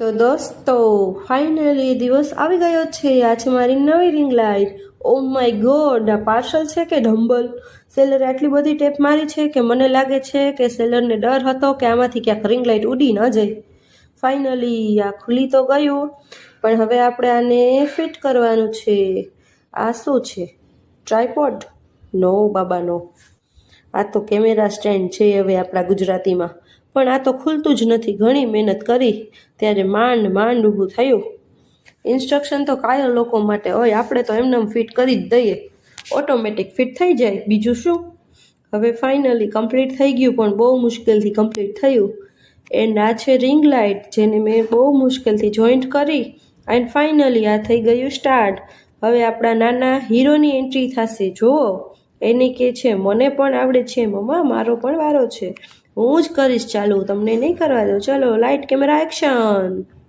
તો દોસ્તો ફાઇનલી દિવસ આવી ગયો છે. આ છે મારી નવી ring light oh my god આ પાર્સલ છે કે ડંબલ સેલરે આટલી બધી ટેપ મારી છે કે મને લાગે છે કે સેલરને ડર હતો કે આમાંથી ક્યાંક રિંગ લાઇટ ઉડી ન જાય. ફાઇનલી આ ખુલી તો ગયું, પણ હવે આપણે આને ફિટ કરવાનું છે. આ શું છે? ટ્રાયપોડ નો બાબા નો આ તો કેમેરા સ્ટેન્ડ છે હવે આપણા ગુજરાતીમાં. પણ આ તો ખુલતું જ નથી. ઘણી મહેનત કરી, ત્યારે માંડ માંડ ઊભું થયું. ઇન્સ્ટ્રક્શન તો કાયર લોકો માટે હોય, આપણે તો એમને ફિટ કરી જ દઈએ. ઓટોમેટિક ફિટ થઈ જાય. બીજું શું? હવે ફાઇનલી કમ્પ્લીટ થઈ ગયું, પણ બહુ મુશ્કેલથી કમ્પ્લીટ થયું. એન્ડ આ છે રિંગ લાઇટ જેને મેં બહુ મુશ્કેલથી જોઈન્ટ કરી એન્ડ ફાઇનલી આ થઈ ગયું સ્ટાર્ટ હવે આપણા નાના હીરોની એન્ટ્રી થશે. જુઓ. એને કે છે, મને પણ આવડે છે, મમ્મા, મારો પણ વારો છે. હું જ કરીશ ચાલુ, તમને નહીં કરવા દઉં. ચલો લાઇટ કેમેરા એક્શન